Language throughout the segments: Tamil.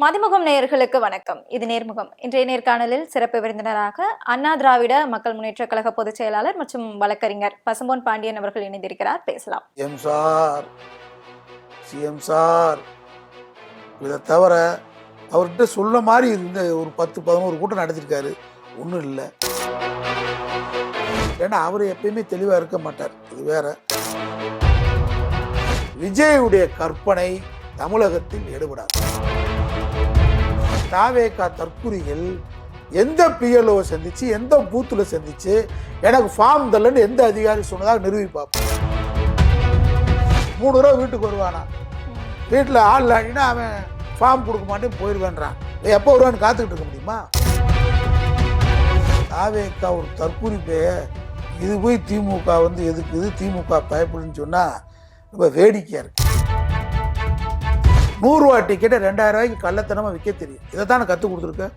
மதிமுகம் நேயர்களுக்கு வணக்கம். இது நேர்முகம். இன்றைய நேர்காணலில் சிறப்பு விருந்தினராக அண்ணா திராவிட மக்கள் முன்னேற்ற கழக பொதுச் செயலாளர் மற்றும் வழக்கறிஞர் பசும்பொன் பாண்டியன் அவர்கள் இணைந்திருக்கிறார். பேசலாம். எம் சார் சிஎம் சார் இதை தவிர அவர்கிட்ட சொல்ல மாதிரி இந்த ஒரு பத்து பதினோரு கூட்டம் நடத்திருக்காரு. ஒன்றும் இல்லை. ஏன்னா அவர் எப்பயுமே தெளிவாக இருக்க மாட்டார். இது வேற. விஜயுடைய கற்பனை தமிழகத்தில் எடுபடாது. தாவேகா தற்குறிகள் எந்த பிஎல்ஓ சந்திச்சு எந்த பூத்தில் சந்திச்சு எனக்கு ஃபார்ம் தரலன்னு எந்த அதிகாரி சொன்னதாக நிறுவி மூணு ரூபா வீட்டுக்கு வருவானா. வீட்டில் ஆள் இல்லாட்டினா அவன் ஃபார்ம் கொடுக்க மாட்டேன் போயிடுவேன்றான் எப்போ வருவான்னு காத்துக்கிட்டு இருக்க முடியுமா? தாவேக்கா ஒரு தற்கூரி பேய இது போய் திமுக வந்து எதுக்குது திமுக பயப்படுன்னு சொன்னால் ரொம்ப வேடிக்கையாக இருக்கு. நூறுரூவா டிக்கெட்டை ரெண்டாயிரம் ரூபாய்க்கு கள்ளத்தனமாக விற்க தெரியும். இதை தான் நான் கற்றுக் கொடுத்துருக்கேன்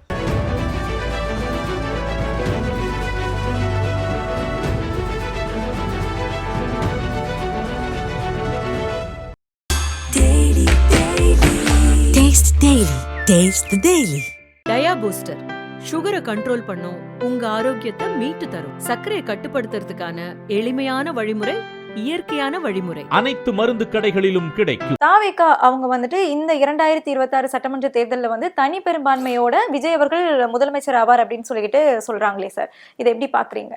the Daily. டயா பூஸ்டர் சுகரை கண்ட்ரோல் பண்ணும் உங்க ஆரோக்கியத்தை மீட்டு தரும். சர்க்கரையை கட்டுப்படுத்துறதுக்கான எளிமையான வழிமுறை இயற்கையான வழிமுறை. அனைத்து மருந்து கடைகளிலும் கிடைக்கும். தாவேகா அவங்க வந்துட்டு இந்த இரண்டாயிரத்தி இருபத்தாறு சட்டமன்ற தேர்தலில் வந்து தனி பெரும்பான்மையோட விஜய் அவர்கள் முதலமைச்சர் ஆவார் அப்படின்னு சொல்லிக்கிட்டு சொல்றாங்களே சார். இதை எப்படி பாக்குறீங்க?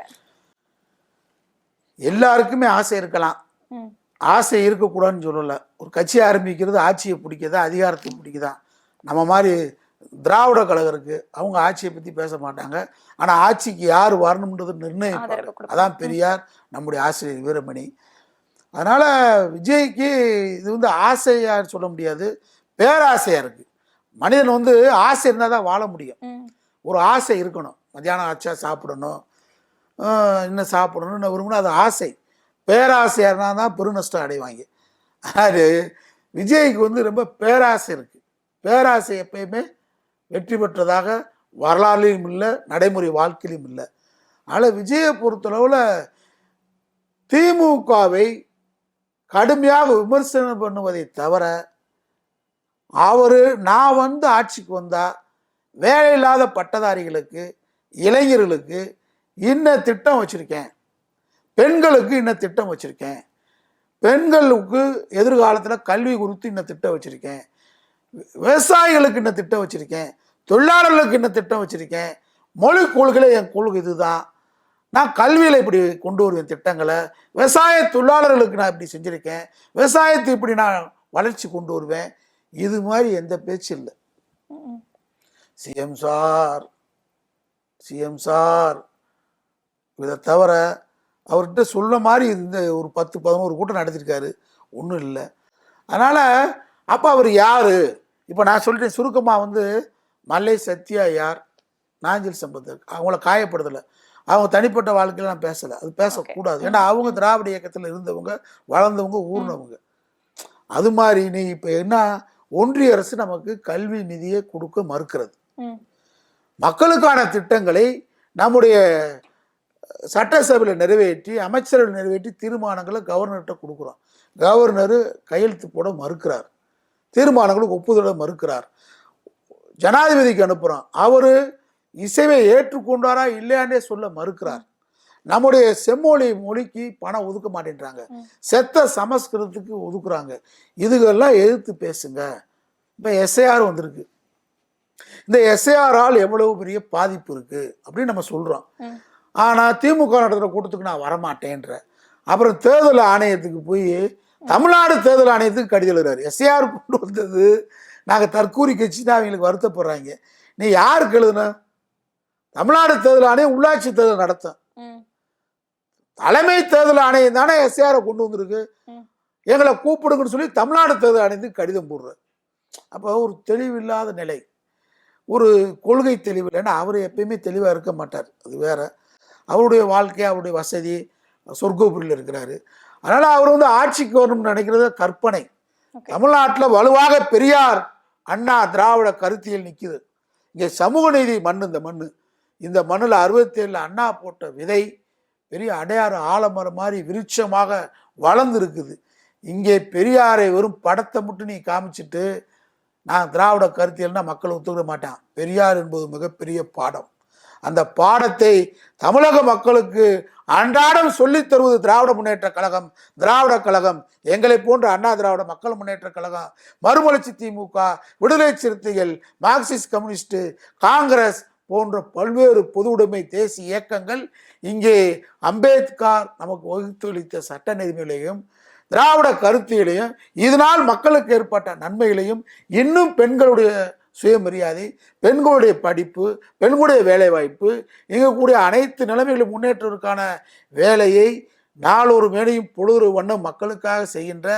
எல்லாருக்குமே ஆசை இருக்கலாம். ம். ஆசை இருக்கக்கூடாதுன்னு சொல்லலை. ஒரு கட்சி ஆரம்பிக்கிறது ஆட்சியை பிடிக்குதா அதிகாரத்தை பிடிக்குதா? நம்ம மாதிரி திராவிட கழகம் இருக்கு. அவங்க ஆட்சியை பற்றி பேச மாட்டாங்க. ஆனால் ஆட்சிக்கு யார் வரணுன்றது கொடுப்பாங்க. அதான் பெரியார் நம்முடைய ஆசிரியர் வீரமணி. அதனால் விஜய்க்கு இது வந்து ஆசையான்னு சொல்ல முடியாது. பேராசையாக இருக்குது மனிதன் வந்து ஆசை இருந்தால் தான் வாழ முடியும். ஒரு ஆசை இருக்கணும். மத்தியானம் ஆச்சா சாப்பிடணும். இன்னும் சாப்பிடணும்னு விரும்பினா அது ஆசை. பேராசையாக இருந்தால் தான் பெருநஷ்டம் அடைவாங்க. அது விஜய்க்கு வந்து ரொம்ப பேராசை இருக்குது பேராசை எப்பயுமே வெற்றி பெற்றதாக வரலாறுலையும் இல்லை நடைமுறை வாழ்க்கையிலும் இல்லை. அதனால் விஜயை பொறுத்தளவில் திமுகவை கடுமையாக விமர்சனம் பண்ணுவதை தவிர அவர் நான் வந்து ஆட்சிக்கு வந்தால் வேலையில்லாத பட்டதாரிகளுக்கு இளைஞர்களுக்கு இன்ன திட்டம் வச்சுருக்கேன். பெண்களுக்கு இன்ன திட்டம் வச்சுருக்கேன். பெண்களுக்கு எதிர்காலத்தில் கல்வி குறித்து இன்ன திட்டம் வச்சுருக்கேன். விவசாயிகளுக்கு இன்ன திட்டம் வச்சுருக்கேன். தொழிலாளர்களுக்கு இன்ன திட்டம் வச்சுருக்கேன். மொழி கொள்கையில் என் கொள்கை இதுதான். நான் கல்வியில் இப்படி கொண்டு வருவேன் திட்டங்களை. விவசாய தொழிலாளர்களுக்கு நான் இப்படி செஞ்சுருக்கேன். விவசாயத்தை இப்படி நான் வளர்ச்சி கொண்டு வருவேன். இது மாதிரி எந்த பேச்சு இல்லை. சிஎம் சார் சிஎம் சார் இதை தவிர அவர்கிட்ட சொல்ல மாதிரி இந்த ஒரு பத்து பதினோரு கூட்டம் நடத்திருக்காரு. ஒன்றும் இல்லை. அதனால் அப்போ அவர் யார்? இப்போ நான் சொல்லிட்டேன் சுருக்கமாக வந்து மல்லை சத்யா யார்? நாஞ்சில் சம்பந்தர். அவங்கள காயப்படுத்தலை. அவங்க தனிப்பட்ட வாழ்க்கையில நான் பேசலை. அது பேசக்கூடாது. ஏன்னா அவங்க திராவிட இயக்கத்தில் இருந்தவங்க வளர்ந்தவங்க ஊர்னவங்க. அது மாதிரி நீ இப்போ என்ன ஒன்றிய அரசு நமக்கு கல்வி நிதியை கொடுக்க மறுக்கிறது. மக்களுக்கான திட்டங்களை நம்முடைய சட்டசபையில் நிறைவேற்றி அமைச்சர்கள் நிறைவேற்றி தீர்மானங்களை கவர்னர்கிட்ட கொடுக்குறோம். கவர்னர் கையெழுத்து போட மறுக்கிறார். தீர்மானங்களுக்கு ஒப்புதல மறுக்கிறார். ஜனாதிபதிக்கு அனுப்புகிறோம் அவர் இசைவை ஏற்றுக்கொண்டாரா இல்லையாண்டே சொல்ல மறுக்கிறார். நம்முடைய செம்மொழி மொழிக்கு பணம் ஒதுக்க மாட்டேன்றாங்க. செத்த சமஸ்கிருதத்துக்கு ஒதுக்குறாங்க. இதுகெல்லாம் எதிர்த்து பேசுங்க. இப்போ எஸ்ஐஆர் வந்திருக்கு. இந்த எஸ்ஐஆரால் எவ்வளவு பெரிய பாதிப்பு இருக்கு அப்படின்னு நம்ம சொல்றோம். ம். ஆனால் திமுக நடத்துகிற கூட்டத்துக்கு நான் வரமாட்டேன்ற. அப்புறம் தேர்தல் ஆணையத்துக்கு போய் தமிழ்நாடு தேர்தல் ஆணையத்துக்கு கடிதம் எழுதுறாரு. எஸ்ஐஆர் கொண்டு வந்தது நாங்கள் தற்கூரி கட்சி தான் அவங்களுக்கு வருத்தப்படுறாங்க. நீ யாருக்கு எழுதுன? தமிழ்நாடு தேர்தல் ஆணையம் உள்ளாட்சி தேர்தல் நடத்தும். தலைமை தேர்தல் ஆணையம் தானே எஸ்ஐஆரை கொண்டு வந்திருக்கு. எங்களை கூப்பிடுங்கன்னு சொல்லி தமிழ்நாடு தேர்தல் ஆணையத்துக்கு கடிதம் போடுறாரு. அப்போ ஒரு தெளிவில்லாத நிலை. ஒரு கொள்கை தெளிவு இல்லைன்னா அவர் எப்பயுமே தெளிவாக இருக்க மாட்டார். அது வேற. அவருடைய வாழ்க்கை அவருடைய வசதி சொர்க்கபுரியில் இருக்கிறாரு. அதனால் அவர் வந்து ஆட்சிக்கு வரணும்னு நினைக்கிறது கற்பனை. தமிழ்நாட்டில் வலுவாக பெரியார் அண்ணா திராவிட கருத்தியல் நிற்குது இங்கே சமூக நீதி மண் இந்த மண் இந்த மண்ணில் அறுபத்தேழில் அண்ணா போட்ட விதை பெரிய அடையாறு ஆலமரம் மாதிரி விருட்சமாக வளர்ந்துருக்குது. இங்கே பெரியாரை வெறும் படத்தை மட்டும் நீ காமிச்சிட்டு நான் திராவிட கருத்தியல்னா மக்கள் ஒத்துக்கிட மாட்டான். பெரியார் என்பது மிகப்பெரிய பாடம். அந்த பாடத்தை தமிழக மக்களுக்கு அன்றாடம் சொல்லித் தருவது திராவிட முன்னேற்ற கழகம் திராவிட கழகம் எங்களை போன்ற அண்ணா திராவிட மக்கள் முன்னேற்ற கழகம் மறுமலர்ச்சி திமுக விடுதலை சிறுத்தைகள் மார்க்சிஸ்ட் கம்யூனிஸ்ட் காங்கிரஸ் போன்ற பல்வேறு பொது உடைமை தேசிய இயக்கங்கள் இங்கே அம்பேத்கர் நமக்கு வகுத்தளித்த சட்ட நெறிமுறைகளையும் திராவிட கருத்தியலையும் இதனால் மக்களுக்கு ஏற்பட்ட நன்மைகளையும் இன்னும் பெண்களுடைய சுயமரியாதை பெண்களுடைய படிப்பு பெண்களுடைய வேலைவாய்ப்பு இங்கே கூடிய அனைத்து நிலைமைகளும் முன்னேற்றத்திற்கான வேலையை நாளொரு மேடையும் பொழுது வண்ணம் மக்களுக்காக செய்கின்ற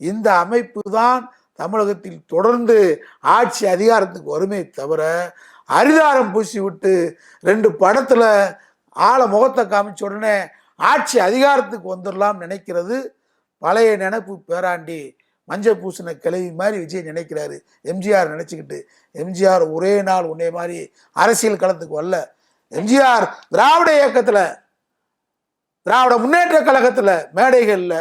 இந்த அமைப்பு தான் தமிழகத்தில் தொடர்ந்து ஆட்சி அதிகாரத்துக்கு வருமே தவிர அரிதாரம் பூசி விட்டு ரெண்டு படத்தில் ஆளை முகத்தை காமிச்ச உடனே ஆட்சி அதிகாரத்துக்கு வந்துடலாம் நினைக்கிறது பழைய நினைப்பு பேராண்டி மஞ்சள் பூசின கிளவி மாதிரி விஜய் நினைக்கிறாரு. எம்ஜிஆர் நினச்சிக்கிட்டு எம்ஜிஆர் ஒரே நாள் உன்னே மாதிரி அரசியல் களத்துக்கு வரல. எம்ஜிஆர் திராவிட இயக்கத்தில் திராவிட முன்னேற்ற கழகத்தில் மேடைகளில்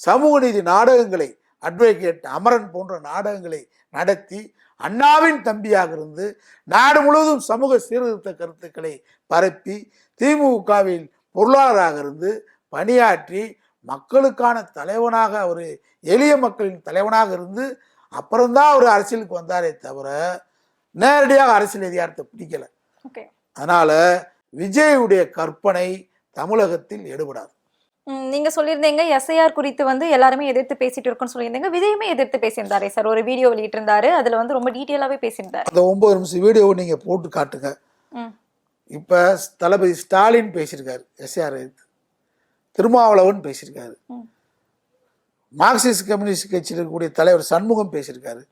சமூக நீதி நாடகங்களை அட்வொகேட் அமரன் போன்ற நாடகங்களை நடத்தி அண்ணாவின் தம்பியாக இருந்து நாடு முழுவதும் சமூக சீர்திருத்த கருத்துக்களை பரப்பி திமுகவில் பொருளாளராக இருந்து பணியாற்றி மக்களுக்கான தலைவனாக ஒரு எளிய மக்களின் தலைவனாக இருந்து அப்புறம்தான் அவர் அரசியலுக்கு வந்தாரே தவிர நேரடியாக அரசியல் அதிகாரத்தை பிடிக்கல. அதனால விஜயுடைய கற்பனை தமிழகத்தில் எடுபடாது. ம், நீங்க சொல்லியிருந்தீங்க எஸ்ஐஆர் குறித்து வந்து எல்லாருமே எதிர்த்து பேசிட்டு இருக்கோம்னு சொல்லியிருந்தீங்க. விஜயுமே எதிர்த்து பேசியிருந்தாரே சார். ஒரு வீடியோ வெளியிட்டிருந்தாரு. அதுல வந்து ரொம்ப டீட்டெயிலாவே பேசியிருந்தாரு. அந்த ஒன்பது நிமிஷம் வீடியோவை நீங்க போட்டு காட்டுங்க. இப்ப தளபதி ஸ்டாலின் பேசியிருக்காரு எஸ்ஆர் திருமாவளவன் பேசியிருக்காரு. மார்க்சிஸ்ட் கம்யூனிஸ்ட் கட்சியில் இருக்கக்கூடிய தலைவர் சண்முகம் பேசியிருக்காரு.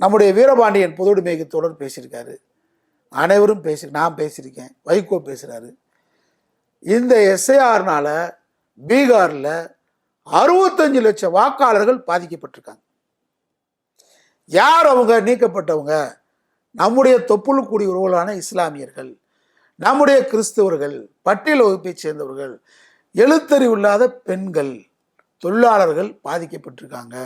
நம்முடைய வீரபாண்டியன் பொதுவுடைமை தொடர் பேசியிருக்காரு. அனைவரும் பேசி நான் பேசியிருக்கேன். வைகோ பேசுகிறாரு இந்த எஸ்ஐஆர்னால பீகாரில் அறுபத்தஞ்சு லட்சம் வாக்காளர்கள் பாதிக்கப்பட்டிருக்காங்க. யார் அவங்க? நீக்கப்பட்டவங்க. நம்முடைய தொப்புள் கூடிய உறவுகளான இஸ்லாமியர்கள் நம்முடைய கிறிஸ்தவர்கள் பட்டியல் வகுப்பைச் சேர்ந்தவர்கள் எழுத்தறிவு இல்லாத பெண்கள் தொழிலாளர்கள் பாதிக்கப்பட்டிருக்காங்க.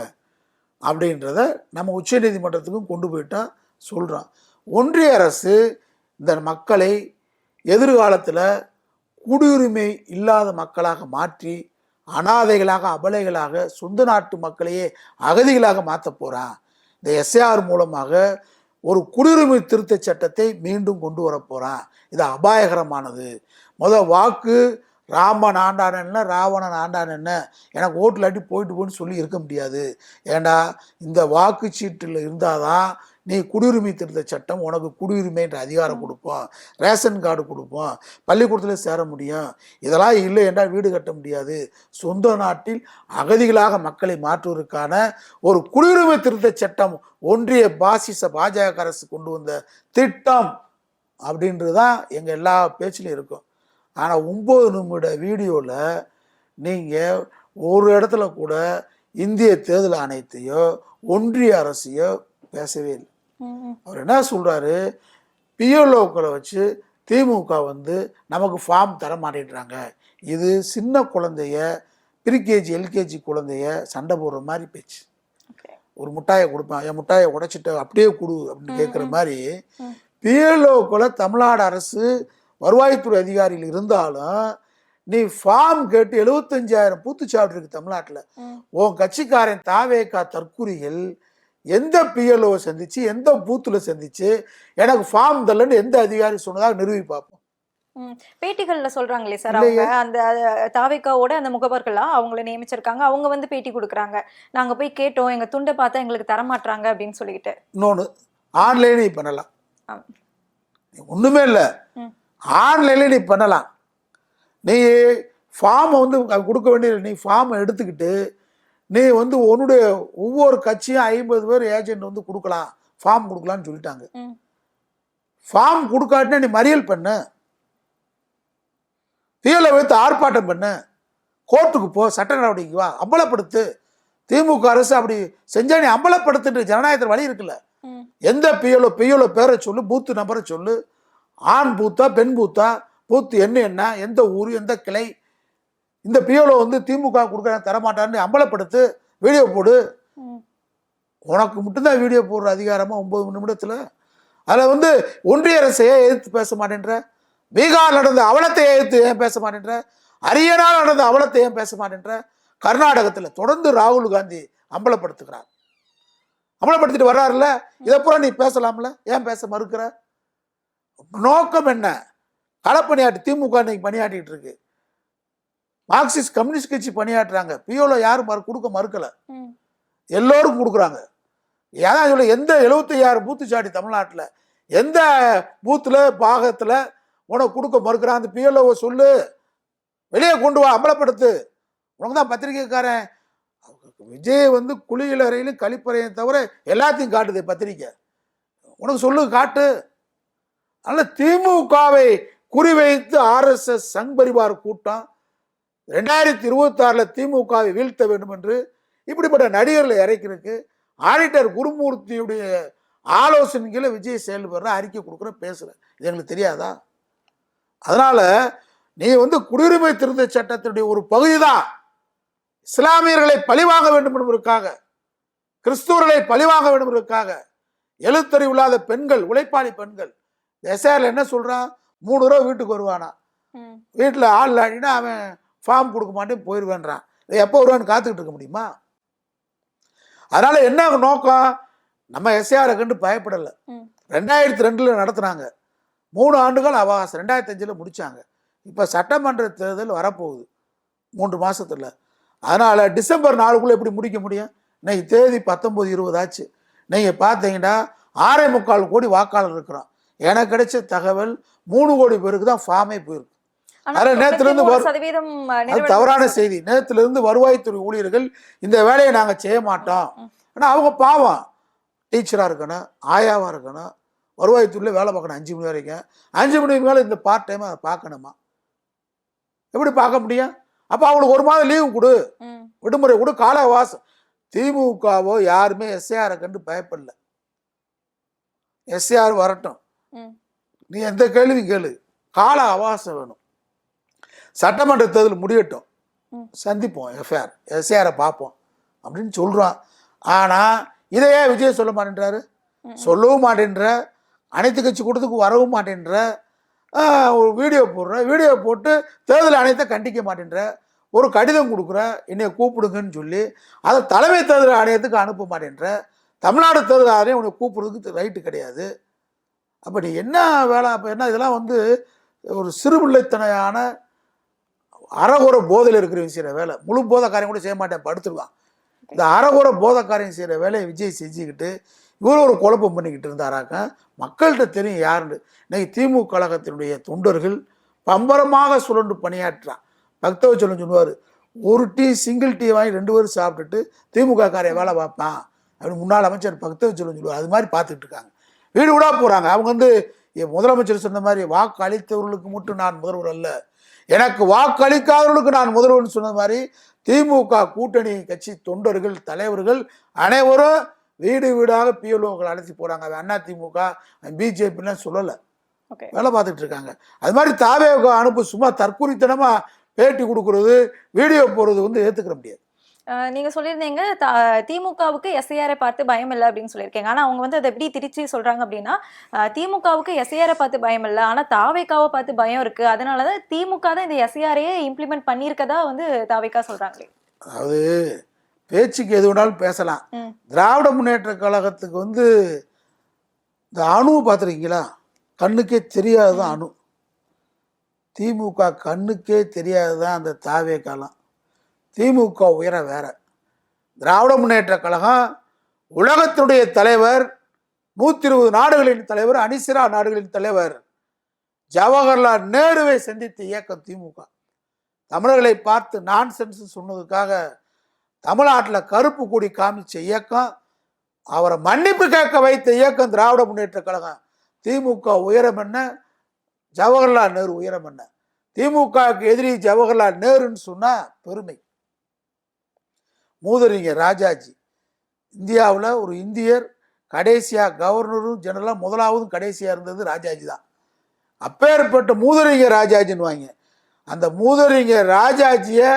அப்படின்றத நம்ம உச்சநீதிமன்றத்துக்கும் கொண்டு போயிட்டா சொல்கிறோம் ஒன்றிய அரசு இந்த மக்களை எதிர்காலத்தில் குடியுரிமை இல்லாத மக்களாக மாற்றி அனாதைகளாக அபலைகளாக சொந்த நாட்டு மக்களையே அகதிகளாக மாற்ற போகிறான் இந்த எஸ்ஏஆர் மூலமாக ஒரு குடியுரிமை திருத்த சட்டத்தை மீண்டும் கொண்டு வர போகிறான் இது அபாயகரமானது. முத வாக்கு ராமன் ஆண்டான் என்ன ராவணன் ஆண்டான் என்ன? எனக்கு ஓட்டில் இல்லாட்டி போயிட்டு போன்னு சொல்லி இருக்க முடியாது. ஏண்டா இந்த வாக்குச்சீட்டில் இருந்தாதான் நீ குடியுரிமை திருத்த சட்டம் உனக்கு குடியுரிமைன்ற அதிகாரம் கொடுப்போம். ரேஷன் கார்டு கொடுப்போம். பள்ளிக்கூடத்தில் சேர முடியும். இதெல்லாம் இல்லை என்றால் வீடு கட்ட முடியாது. சொந்த நாட்டில் அகதிகளாக மக்களை மாற்றுவதற்கான ஒரு குடியுரிமை திருத்த சட்டம் ஒன்றிய பாசிச பாஜக அரசு கொண்டு வந்த திட்டம் அப்படின்றது தான் எங்கள் எல்லா பேச்சிலும் இருக்கும். ஆனால் ஒம்பது நிமிட வீடியோவில் நீங்கள் ஒரு இடத்துல கூட இந்திய தேர்தல் ஆணையத்தையோ ஒன்றிய அரசையோ பேசவே இல்லை. அவர் என்ன சொல்கிறாரு பிஎல்ஓக்களை வச்சு திமுக வந்து நமக்கு ஃபார்ம் தர மாட்டேன்றாங்க இது சின்ன குழந்தைய ப்ரீகேஜி எல்கேஜி குழந்தைய சண்டை போடுற மாதிரி பேச்சு. ஒரு முட்டாயை கொடுப்பேன் என் முட்டாயை உடைச்சிட்டு அப்படியே கொடு அப்படின்னு கேட்குற மாதிரி. பிஎல்ஓக்களை தமிழ்நாடு அரசு வருவாய்த்துறை அதிகாரிகள் இருந்தாலும் நீ ஃபார்ம் கேட்டு எழுபத்தஞ்சாயிரம் பூத்துச்சாவடி இருக்கு தமிழ்நாட்டில். உன் கட்சிக்காரன் தாவேக்கா தற்குறிகள் எந்த பிஎல்ஓ சந்திச்சு எந்த பூத்தில் சந்திச்சு எனக்கு ஃபார்ம் தரலன்னு எந்த அதிகாரி சொன்னதாக நிறுவி பார்ப்போம். பேட்டிகள்ல சொல்றாங்களே சார். அவங்க? அந்த தாவிக்காவோட அந்த முகவர்களா? அவங்கள நியமிச்சிருக்காங்க. அவங்க வந்து பேட்டி கொடுக்குறாங்க. நாங்க போய் கேட்டோம். எங்க துண்டை பார்த்தா எங்களுக்கு தர மாட்றாங்க அப்படின்னு சொல்லிட்டு இன்னொன்று ஆன்லைனே நீ பண்ணலாம். ஒன்றுமே இல்லை. ஆன்லைனில் நீ பண்ணலாம். நீ ஃபார்மை வந்து கொடுக்க வேண்டியது நீ ஃபார்மை எடுத்துக்கிட்டு நீ வந்து உன்னுடைய ஒவ்வொரு கட்சியும் ஐம்பது பேர் ஏஜென்ட் வந்து கொடுக்கலாம் ஃபார்ம் கொடுக்கலான்னு சொல்லிட்டாங்க. ஃபார்ம் கொடுக்காட்டினா நீ மறியல் பண்ணு. தீயில வைத்து ஆர்ப்பாட்டம் பண்ணு. கோர்ட்டுக்கு போ சட்ட நடவடிக்கை வா அம்பலப்படுத்து. திமுக அரசு அப்படி செஞ்சா நீ அம்பலப்படுத்துட்டு ஜனநாயகத்தில் வழி இருக்குல்ல. எந்த பிஎல்ஓ பிஎல்ஓ பேரை சொல்லு பூத்து நம்பரை சொல்லு. ஆண் பூத்தா பெண் பூத்தா பூத்து என்ன என்ன எந்த ஊர் எந்த கிளை இந்த பிஎல்ஓ வந்து திமுக கொடுக்க தரமாட்டான்னு அம்பலப்படுத்து வீடியோ போடு. உனக்கு மட்டும்தான் வீடியோ போடுற அதிகாரமாக ஒன்பது நிமிடத்தில்? அதில் வந்து ஒன்றிய அரசையே எதிர்த்து பேச மாட்டேன்ற? பீகார் நடந்த அவலத்தை எதிர்த்து ஏன் பேச மாட்டேன்ற? ஹரியானாவில் நடந்த அவலத்தை ஏன் பேச மாட்டேன்ற? கர்நாடகத்தில் தொடர்ந்து ராகுல் காந்தி அம்பலப்படுத்துகிறார். அம்பலப்படுத்திட்டு வர்றாருல்ல? இதை பூரா நீ பேசலாம்ல? ஏன் பேச மறுக்கிற? நோக்கம் என்ன? களப்பணியாற்றி திமுக இன்னைக்கு பணியாற்றிட்டு இருக்கு. மார்க்சிஸ்ட் கம்யூனிஸ்ட் கட்சி பணியாற்றுறாங்க. பியோல யாரும் மறு கொடுக்க மறுக்கல. எல்லோரும் கொடுக்குறாங்க. ஏன் சொல்ல எந்த 75000 பூத்து சாடி தமிழ்நாட்டில் எந்த பூத்தில் பாகத்தில் உனக்கு கொடுக்க மறுக்கிறான்? அந்த பிஎல்ஓ சொல்லு. வெளியே கொண்டு வா அம்பலப்படுத்து. உனக்கு தான் பத்திரிக்கைக்காரன் விஜய் வந்து குளியல் அறையிலும் கழிப்பறையும் தவிர எல்லாத்தையும் காட்டுது பத்திரிக்கை. உனக்கு சொல்லு காட்டு. அதனால் திமுகவை குறிவைத்து ஆர்எஸ்எஸ் சங் பரிவார் கூட்டம் ரெண்டாயிரத்தி இருபத்தாறில் திமுகவை வீழ்த்த வேண்டும் என்று இப்படிப்பட்ட நடிகர்களை இறக்கிறதுக்கு ஆடிட்டர் குருமூர்த்தியுடைய ஆலோசனைகளை விஜய் செயல்படுற அறிக்கை கொடுக்குற பேசுகிற இது எங்களுக்கு தெரியாதா? அதனால் நீ வந்து குடியுரிமை திருத்த சட்டத்தினுடைய ஒரு பகுதி தான் இஸ்லாமியர்களை பழிவாங்க வேண்டும் என்பதற்காக கிறிஸ்துவர்களை பழிவாங்க வேண்டும் என்பதற்காக எழுத்தறிவு இல்லாத பெண்கள் உழைப்பாளி பெண்கள் எஸ்ஆர்ல என்ன சொல்றான்? மூணு ரூபா வீட்டுக்கு வருவானா. வீட்டில் ஆள் இல்லாட்டினா அவன் ஃபார்ம் கொடுக்க மாட்டேன் போயிடுவேன்றான் எப்போ வருவான்னு காத்துக்கிட்டு இருக்க முடியுமா? அதனால என்ன நோக்கம்? நம்ம எஸ்ஆரை கண்டு பயப்படலை. ரெண்டாயிரத்தி ரெண்டுல நடத்துனாங்க. மூணு ஆண்டுகள் அவகாசம். ரெண்டாயிரத்தி அஞ்சில் முடிச்சாங்க. இப்போ சட்டமன்ற தேர்தல் வரப்போகுது. மூன்று மாசத்துல. அதனால டிசம்பர் நாலுக்குள்ள எப்படி முடிக்க முடியும்? இன்னைக்கு தேதி பத்தொன்பது இருபது ஆச்சு. நீங்க பார்த்தீங்கன்னா ஆறே முக்கால் கோடி வாக்காளர் இருக்கிறோம். எனக்கு கிடைச்ச தகவல் மூணு கோடி பேருக்கு தான் ஃபார்மே போயிருக்கு. ஆனா அதில் நேத்துல இருந்து 93 வரும். சதவீதம் தவறான செய்தி. நேத்துல இருந்து வருவாய்த்துறை ஊழியர்கள் இந்த வேலையை நாங்க செய்ய மாட்டோம். ம். ஆனா அவங்க பாவம். டீச்சரா இருக்கணும் ஆயாவா இருக்கணும் வருவாய்த்துறையில வேலை பார்க்கணும் அஞ்சு மணி வரைக்கும். அஞ்சு மணிக்கு மேல இந்த பார்ட் டைம் அதை பார்க்கணுமா? எப்படி பார்க்க முடியும்? அப்ப அவங்களுக்கு ஒரு மாதம் லீவு கொடு. விடுமுறை கொடு. கால அவகாசம் திமுகவோ யாருமே எஸ்ஏஆரை கண்டு பயப்படல. எஸ்ஏஆர் வரட்டும். நீ எந்த கேள்வியும் கேளு. கால அவகாசம் வேணும். சட்டமன்ற தேர்தல் முடியட்டும். சந்திப்போம் எஃப்ஐஆர் எஸ்ஏஆரை பார்ப்போம் அப்படின்னு சொல்றான் ஆனா இதையே விஜய் சொல்ல மாட்டேன்றாரு. சொல்லவும் மாட்டேன்ற அனைத்து கட்சி கூட்டத்துக்கு வரவும் மாட்டேன்ற ஒரு வீடியோ போடுற வீடியோ போட்டு தேர்தல் ஆணையத்தை கண்டிக்க மாட்டேன்ற ஒரு கடிதம் கொடுக்குற என்னைய கூப்பிடுங்கன்னு சொல்லி அதை தலைமை தேர்தல் ஆணையத்துக்கு அனுப்ப மாட்டேன்ற தமிழ்நாடு தேர்தல் ஆணையம் உன்னை கூப்பிடுறதுக்கு ரைட்டு கிடையாது அப்படி என்ன வேலை அப்போ என்ன இதெல்லாம் வந்து ஒரு சிறுபிள்ளைத்தனையான அறகுற போதையில் இருக்கிறவங்க செய்கிற வேலை. முழு போதக்காரையும் கூட செய்ய மாட்டேன் படுத்துருவான் இந்த அறகுற போதைக்காரன் செய்கிற வேலையை விஜய் செஞ்சுக்கிட்டு இவர் ஒரு குழப்பம் பண்ணிக்கிட்டு இருந்தாராக்க மக்கள்கிட்ட தெரியும் யாருன்னு. இன்னைக்கு திமுக கழகத்தினுடைய தொண்டர்கள் பம்பரமாக சுழண்டு பணியாற்றான் பக்தவச்சலம் சொல்லுவார் ஒரு டீ சிங்கிள் டீ வாங்கி ரெண்டு பேரும் சாப்பிட்டுட்டு திமுக காரையை வேலை பார்ப்பான். அப்படின்னு முன்னாள் அமைச்சர் பக்தவச்சலம் சொல்லுவார். அது மாதிரி பார்த்துக்கிட்டு இருக்காங்க. வீடு விடா போகிறாங்க அவங்க வந்து என் முதலமைச்சர் சொன்ன மாதிரி வாக்கு அளித்தவர்களுக்கு மட்டும் நான் முதல்வர் அல்ல. எனக்கு வாக்கு அளிக்காதவர்களுக்கு நான் முதல்வர்னு சொன்ன மாதிரி திமுக கூட்டணி கட்சி தொண்டர்கள் தலைவர்கள் அனைவரும் வீடு வீடாக பிஎல்ஓக்கள் அழைச்சி போகிறாங்க அது அண்ணா திமுக பிஜேபிலாம் சொல்லலை. வேலை பார்த்துட்டு இருக்காங்க. அது மாதிரி தாவே அனுப்பு சும்மா தற்குறித்தனமா பேட்டி கொடுக்கறது வீடியோ போடுறது வந்து ஏற்றுக்கிற முடியாது. நீங்க சொல்லியிருந்தீங்க த- திமுகவுக்கு எஸ்ஐஆரை பார்த்து பயம் இல்லை அப்படின்னு சொல்லியிருக்கீங்க. ஆனா அவங்க வந்து அதை எப்படி திருச்சி சொல்றாங்க அப்படின்னா திமுகவுக்கு எஸ்ஐஆரை பார்த்து பயம் இல்லை. ஆனா தாவேக்காவை பார்த்து பயம் இருக்கு. அதனாலதான் திமுக தான் இந்த எஸ்ஐஆரையே இம்ப்ளிமெண்ட் பண்ணியிருக்கதா வந்து தாவேக்கா சொல்றாங்களே. அதாவது பேச்சுக்கு எது வேணாலும் பேசலாம். திராவிட முன்னேற்ற கழகத்துக்கு வந்து இந்த அணு பார்த்துருக்கீங்களா? கண்ணுக்கே தெரியாதுதான் அணு. திமுக கண்ணுக்கே தெரியாதுதான் அந்த தாவே காலம் திமுக உயர வேற. திராவிட முன்னேற்ற கழகம் உலகத்தினுடைய தலைவர் நூற்றி இருபது நாடுகளின் தலைவர் அனிசிரா நாடுகளின் தலைவர் ஜவஹர்லால் நேருவை சந்தித்த இயக்கம் திமுக. தமிழர்களை பார்த்து நான் சென்ஸ் சொன்னதுக்காக தமிழ்நாட்டில் கருப்பு கொடி காமிச்ச இயக்கம் அவரை மன்னிப்பு கேட்க வைத்த இயக்கம் திராவிட முன்னேற்ற கழகம். திமுக உயரம் என்ன? ஜவஹர்லால் நேரு உயரம் என்ன? திமுகவுக்கு எதிரி ஜவஹர்லால் நேருன்னு சொன்னால் பெருமை. மூதறிஞர் ராஜாஜி. இந்தியாவில் ஒரு இந்தியர் கடைசியாக கவர்னரும் ஜெனரலாக முதலாவதும் கடைசியாக இருந்தது ராஜாஜி தான். அப்பேற்பட்ட மூதறிஞர் ராஜாஜின்னு வாங்க. அந்த மூதறிஞர் ராஜாஜியை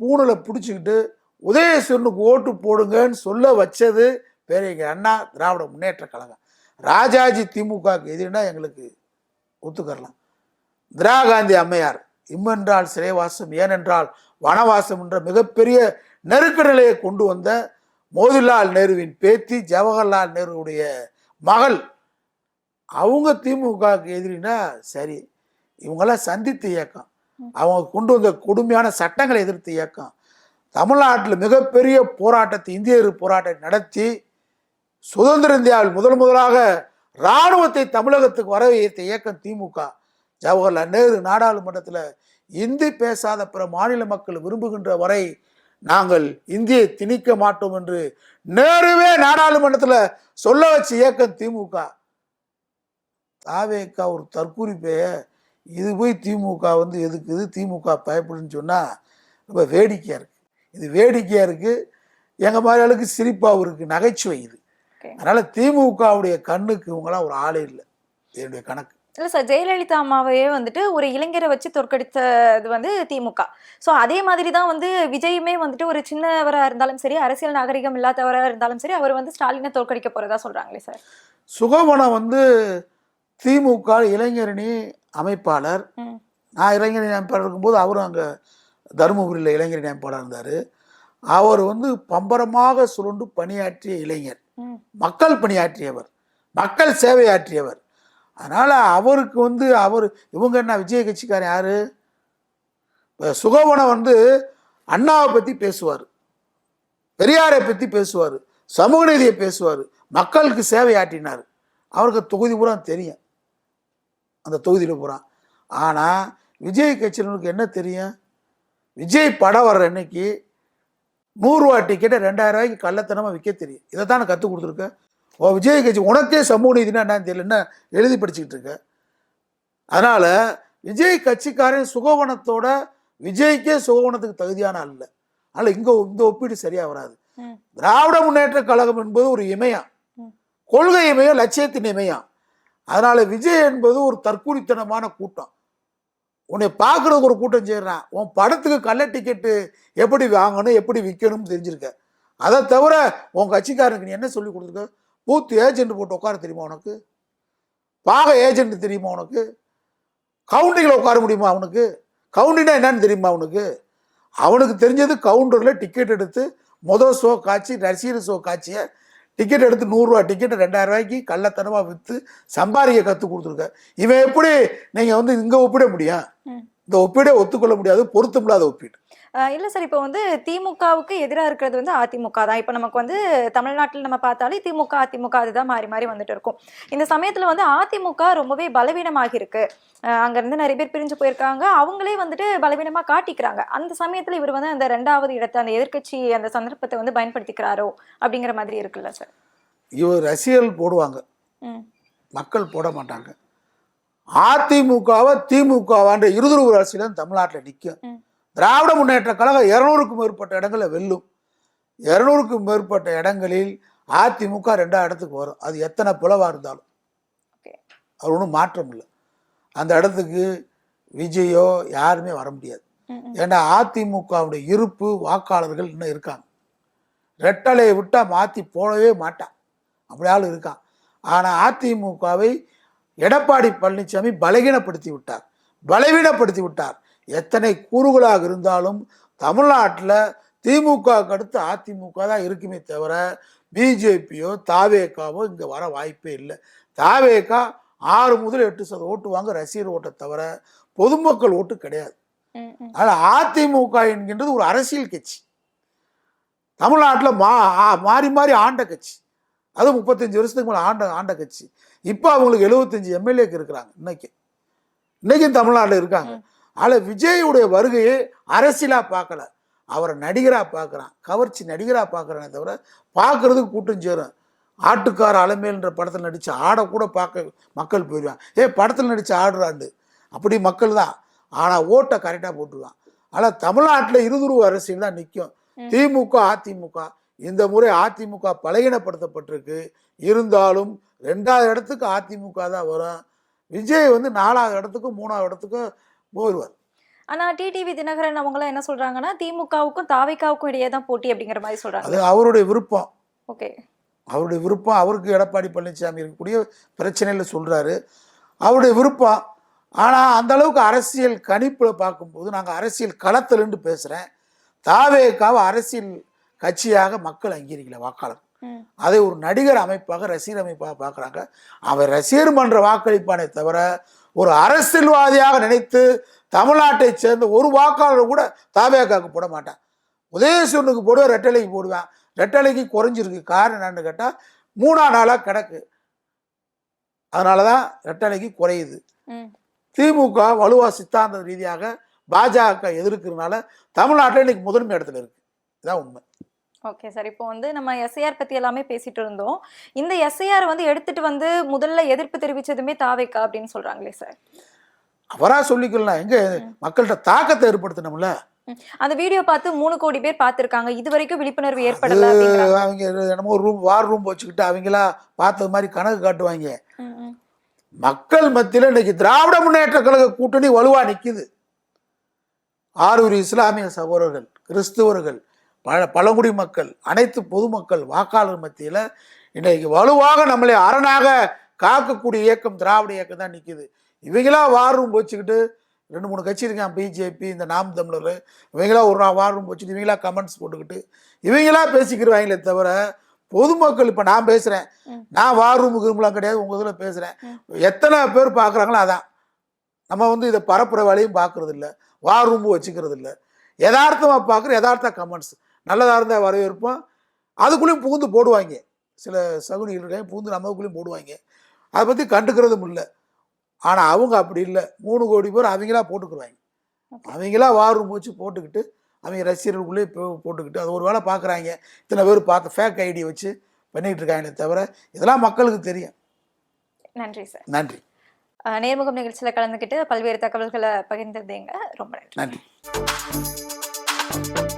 பூணில் பிடிச்சிக்கிட்டு உதயசூரனுக்கு ஓட்டு போடுங்கன்னு சொல்ல வச்சது பேர் எங்கள் அண்ணா திராவிட முன்னேற்ற கழகம். ராஜாஜி திமுகவுக்கு எதிரினா எங்களுக்கு ஒத்துக்கரலாம் இந்திரா காந்தி அம்மையார் இம்மென்றால் சிறைவாசம் ஏனென்றால் வனவாசம் என்ற மிகப்பெரிய நெருக்க நிலையை கொண்டு வந்த மோதிலால் நேருவின் பேத்தி ஜவஹர்லால் நேருவுடைய மகள். அவங்க திமுகவுக்கு எதிரினா சரி இவங்கெல்லாம் சந்தித்த இயக்கம். அவங்க கொண்டு வந்த கொடுமையான சட்டங்களை எதிர்த்த இயக்கம். தமிழ்நாட்டில் மிகப்பெரிய போராட்டத்தை இந்திய எதிர்ப்பு போராட்டத்தை நடத்தி சுதந்திர இந்தியாவில் முதல் முதலாக இராணுவத்தை தமிழகத்துக்கு வர வைத்த இயக்கம் திமுக. ஜவஹர்லால் நேரு நாடாளுமன்றத்தில் இந்தி பேசாத பிற மாநில மக்கள் விரும்புகின்ற வரை நாங்கள் இந்தியை திணிக்க மாட்டோம் என்று நேருவே நாடாளுமன்றத்தில் சொல்ல வச்ச இயக்கம் திமுக. தாவேக்கா ஒரு தற்குறிப்பைய இது போய் திமுக வந்து எதுக்குது திமுக பயப்படுன்னு சொன்னால் ரொம்ப வேடிக்கையாக இருக்குது இது வேடிக்கையாக இருக்குது எங்கள் மாதிரி ஆளுக்கு சிரிப்பாகவும் இருக்குது நகைச்சுவை இது. அதனால் திமுகவுடைய கண்ணுக்கு இவங்களாம் ஒரு ஆளே இல்லை. என்னுடைய கணக்கு. இல்ல சார் ஜெயலலிதா அம்மாவையே வந்துட்டு ஒரு இளைஞரை வச்சு தோற்கடித்தது வந்து திமுக. சோ அதே மாதிரி தான் வந்து விஜயுமே வந்துட்டு ஒரு சின்னவரா இருந்தாலும் சரி அரசியல் நாகரிகம் இல்லாதவரா இருந்தாலும் சரி அவர் வந்து ஸ்டாலினை தோற்கடிக்க போறதா சொல்றாங்களே சார் சுகவனம் வந்து திமுக இளைஞரணி அமைப்பாளர். நான் இளைஞரணி அமைப்பாளர் இருக்கும்போது அவரும் அங்கே தருமபுரியில் இளைஞரணி அமைப்பாளர் இருந்தார். அவர் வந்து பம்பரமாக சுருண்டு பணியாற்றிய இளைஞர். மக்கள் பணியாற்றியவர். மக்கள் சேவையாற்றியவர். அதனால் அவருக்கு வந்து அவர் இவங்க என்ன விஜய கட்சிக்காரன் யார்? இப்போ சுகவனை வந்து அண்ணாவை பற்றி பேசுவார். பெரியாரை பற்றி பேசுவார். சமூக நீதியை பேசுவார். மக்களுக்கு சேவை ஆட்டினார் அவருக்கு தொகுதி பூரா தெரியும். அந்த தொகுதியில் பூரா. ஆனால் விஜய் கட்சியினருக்கு என்ன தெரியும்? விஜய் படம் வர்ற அன்னைக்கு நூறுரூவா டிக்கெட்டை ரெண்டாயிரம் ரூபாய்க்கு கள்ளத்தனமாக விற்க தெரியும். இதை தான் கற்றுக் கொடுத்துருக்கேன் விஜய் கட்சி உனக்கே சமூக நீதினா என்னன்னு தெரியல என்ன எழுதி படிச்சுக்கிட்டு இருக்க? அதனால் விஜய் கட்சிக்காரன் சுகவனத்தோட விஜய்க்கே சுகவனத்துக்கு தகுதியான அல்ல அதனால் இங்கே இந்த ஒப்பீடு சரியாக வராது. திராவிட முன்னேற்ற கழகம் என்பது ஒரு இமயம். கொள்கை இமயம் லட்சியத்தின் இமயம் அதனால விஜய் என்பது ஒரு தற்கூரித்தனமான கூட்டம். உன்னை பார்க்கறதுக்கு ஒரு கூட்டம் செய்கிறான் உன் படத்துக்கு கள்ள டிக்கெட்டு எப்படி வாங்கணும் எப்படி விற்கணும்னு தெரிஞ்சிருக்க. அதை தவிர உன் கட்சிக்காரனுக்கு நீ என்ன சொல்லி கொடுத்துருக்க? பூத் ஏஜென்ட் போட்டு உட்கார தெரியுமா உனக்கு? பாக ஏஜென்ட் தெரியுமா உனக்கு? கவுண்டிங்கில் உட்கார முடியுமா அவனுக்கு? கவுண்டினா என்னன்னு தெரியுமா அவனுக்கு? அவனுக்கு தெரிஞ்சது கவுண்டரில் டிக்கெட் எடுத்து மொதல் ஷோ காட்சி ரசிகர் ஷோ காட்சியை டிக்கெட் எடுத்து நூறுரூவா டிக்கெட் ரெண்டாயிரம் ரூபாய்க்கு கள்ளத்தனமாக விற்று சம்பாதிக்க கற்றுக் கொடுத்துருக்க. இவன் எப்படி நீங்கள் வந்து இங்கே ஒப்பிட முடியும். இந்த ஒப்பீடே ஒத்துக்கொள்ள முடியாது பொருத்தமில்லாத ஒப்பீடு. ஆஹ் இல்ல சார் இப்போ வந்து திமுகவுக்கு எதிரா இருக்கிறது வந்து அதிமுக தான். இப்போ நமக்கு வந்து தமிழ்நாட்டில் நம்ம பார்த்தாலே திமுக அதிமுக அதுதான் மாறி மாறி வந்துட்டு இருக்கும். இந்த சமயத்துல வந்து அதிமுக ரொம்பவே பலவீனமாகி இருக்கு ஆஹ் அங்க இருந்து நிறைய பேர் பிரிஞ்சு போயிருக்காங்க. அவங்களே வந்துட்டு பலவீனமா காட்டிக்கிறாங்க. அந்த சமயத்துல இவர் வந்து அந்த ரெண்டாவது இடத்தை அந்த எதிர்க்கட்சி அந்த சந்தர்ப்பத்தை வந்து பயன்படுத்திக்கிறாரோ அப்படிங்கிற மாதிரி இருக்குல்ல சார்? இவர் ரசிகர்கள் போடுவாங்க. மக்கள் போட மாட்டாங்க. அதிமுகவை திமுகவான்ற இருதுருவு அரசியல் தான் தமிழ்நாட்டில் நிற்கும். திராவிட முன்னேற்ற கழகம் இருநூறுக்கும் மேற்பட்ட இடங்களில் வெல்லும். இருநூறுக்கும் மேற்பட்ட இடங்களில் அதிமுக ரெண்டாவது இடத்துக்கு வரும். அது எத்தனை பிளவா இருந்தாலும். அது ஒன்றும் மாற்றம் இல்லை. அந்த இடத்துக்கு விஜயோ யாருமே வர முடியாது. ஏன்னா அதிமுகவுடைய இருப்பு வாக்காளர்கள் இன்னும் இருக்காங்க. ரெட்டலையை விட்டால் மாற்றி போடவே மாட்டான். அப்படி ஆள் இருக்கான் ஆனால் அதிமுகவை எடப்பாடி பழனிசாமி பலகீனப்படுத்தி விட்டார். பலவீனப்படுத்தி விட்டார். எத்தனை கூறுகளாக இருந்தாலும் தமிழ்நாட்டில் திமுகவுக்கு அடுத்து அதிமுக தான் இருக்குமே தவிர பிஜேபியோ தாவேக்காவோ இங்கே வர வாய்ப்பே இல்லை. தாவேக்கா ஆறு முதல் எட்டு சதவீதம் ஓட்டு வாங்க ரசிகர் ஓட்டை தவிர பொதுமக்கள் ஓட்டு கிடையாது. அதனால் அதிமுக என்கின்றது ஒரு அரசியல் கட்சி. தமிழ்நாட்டில் மா மாறி மாறி ஆண்ட கட்சி. அது முப்பத்தஞ்சு வருஷத்துக்கு மேலே ஆண்ட ஆண்ட கட்சி. இப்போ அவங்களுக்கு எழுபத்தஞ்சு எம்எல்ஏக்கு இருக்கிறாங்க இன்னைக்கு. இன்னைக்கும் தமிழ்நாட்டில் இருக்காங்க. அதில் விஜயுடைய வருகையை அரசியலாக பார்க்கல. அவரை நடிகராக பார்க்குறான். கவர்ச்சி நடிகராக பார்க்குறானே தவிர பார்க்கறதுக்கு கூட்டம் சேரும். ஆட்டுக்கார அலமேல்ன்ற படத்தில் நடித்து ஆடக்கூட பார்க்க மக்கள் போயிடுவான் ஏ படத்தில் நடித்து ஆடுறாண்டு. அப்படி மக்கள் தான். ஆனால் ஓட்டை கரெக்டாக போட்டுருவான். ஆனால் தமிழ்நாட்டில் இருதுருவ அரசியல் தான் நிற்கும். திமுக அதிமுக. இந்த முறை அதிமுக பலகீனப்படுத்தப்பட்டிருக்கு. இருந்தாலும் ரெண்டாவது இடத்துக்கு அதிமுக தான் வரும். விஜய் வந்து நாலாவது இடத்துக்கும் மூணாவது இடத்துக்கும் போயிடுவார் ஆனா டிடிவி தினகரன் அவங்க எல்லாம் என்ன சொல்றாங்கன்னா திமுகவுக்கும் தாவைக்காவுக்கும் இடையே தான் போட்டி அப்படிங்கிற மாதிரி சொல்றாங்க. அது அவருடைய விருப்பம். ஓகே. அவருடைய விருப்பம் அவருக்கு எடப்பாடி பழனிசாமி இருக்கக்கூடிய பிரச்சனையில் சொல்கிறாரு அவருடைய விருப்பம். ஆனால் அந்த அளவுக்கு அரசியல் கணிப்பில் பார்க்கும்போது நாங்கள் அரசியல் களத்திலிருந்து பேசுகிறேன் தாவேக்காவை அரசியல் கட்சியாக மக்கள் அங்கீகரிக்கல வாக்காளர். அதை ஒரு நடிகர் அமைப்பாக ரசிகர் அமைப்பாக பார்க்குறாங்க. அவன் ரசிகர் மன்ற வாக்களிப்பானே தவிர ஒரு அரசியல்வாதியாக நினைத்து தமிழ்நாட்டைச் சேர்ந்த ஒரு வாக்காளர் கூட தாவேக்காவுக்கு போட மாட்டான். உதயசூரனுக்கு போடுவேன் ரெட்டலைக்கு போடுவேன். ரெட்டலைக்கு குறைஞ்சிருக்கு. காரணம் என்னன்னு கேட்டால் மூணா நாளாக கிடக்கு. அதனால தான் ரெட்டலைக்கு குறையுது. திமுக வலுவா சித்தாந்த ரீதியாக பாஜக எதிர்க்கிறதுனால தமிழ்நாட்டில் இன்னைக்கு முதன்மை இடத்துல இருக்கு. இதான் உண்மை. ஓகே சார் இப்போ வந்து நம்ம எஸ்ஐஆர் பத்தி எல்லாமே பேசிட்டு இருந்தோம். இந்த எஸ்ஐஆர் வந்து எடுத்துட்டு வந்து முதல்ல எதிர்ப்பு தெரிவிச்சதுமே தாவைக்கா அப்படின்னு சொல்றாங்களே சார் அவரா சொல்லிக்கலாம் எங்க? மக்கள்கிட்ட தாக்கத்தை ஏற்படுத்தணும்ல. அந்த வீடியோ பார்த்து மூணு கோடி பேர் பார்த்திருக்காங்க. இது வரைக்கும் விழிப்புணர்வு ஏற்படல அவங்க என்னமோ ரூம் வார் ரூம் வச்சுக்கிட்டு அவங்களா பார்த்தது மாதிரி கணக்கு காட்டுவாங்க. மக்கள் மத்தியில் இன்னைக்கு திராவிட முன்னேற்ற கழக கூட்டணி வலுவா நிக்குது. ஆரூர் இஸ்லாமிய சகோதரர்கள் கிறிஸ்துவர்கள் பழ பழங்குடி மக்கள் அனைத்து பொதுமக்கள் வாக்காளர் மத்தியில் இன்னைக்கு வலுவாக நம்மளை அரணாக காக்கக்கூடிய இயக்கம் திராவிட இயக்கம் தான் நிக்குது. இவங்களா வார் ரூம் வச்சுக்கிட்டு ரெண்டு மூணு கட்சி இருக்கான் பிஜேபி இந்த நாம் தமிழர் இவங்களா ஒரு வார் ரூம் வச்சுட்டு இவங்களா கமெண்ட்ஸ் போட்டுக்கிட்டு இவங்களா பேசிக்கிறவாங்களே தவிர பொதுமக்கள் இப்போ நான் பேசுகிறேன். நான் வார் ரூமுக்கு விரும்பலாம் கிடையாது உங்கள் இதில் பேசுகிறேன் எத்தனை பேர் பார்க்குறாங்களோ அதான். நம்ம வந்து இதை பரப்புற வேலையும் பார்க்கறது இல்லை வார் ரூம் வச்சுக்கிறது இல்லை யதார்த்தமாக பார்க்குற யதார்த்த கமெண்ட்ஸ் நல்லதாக இருந்தால் வரவேற்போம். அதுக்குள்ளேயும் புகுந்து போடுவாங்க. சில சகுனிகள் இருக்காங்க புகுந்து நமக்குள்ளேயும் போடுவாங்க. அதை பற்றி கண்டுக்கிறதும் இல்லை. ஆனால் அவங்க அப்படி இல்லை. மூணு கோடி பேர் அவங்களா போட்டுக்குருவாங்க. அவங்களா வார் ரூம் வச்சு போட்டுக்கிட்டு அவங்க ரசிகர்களுக்குள்ளேயே போட்டுக்கிட்டு அது ஒரு வேளை பார்க்குறாங்க இத்தனை பேர் பார்த்து ஃபேக் ஐடி வச்சு பண்ணிக்கிட்டு இருக்காங்களே தவிர இதெல்லாம் மக்களுக்கு தெரியும். நன்றி சார். நன்றி. நேர்முகம் நிகழ்ச்சியில கலந்துக்கிட்டு பல்வேறு தகவல்களை பகிர்ந்திருந்தீங்க. ரொம்ப நன்றி. நன்றி.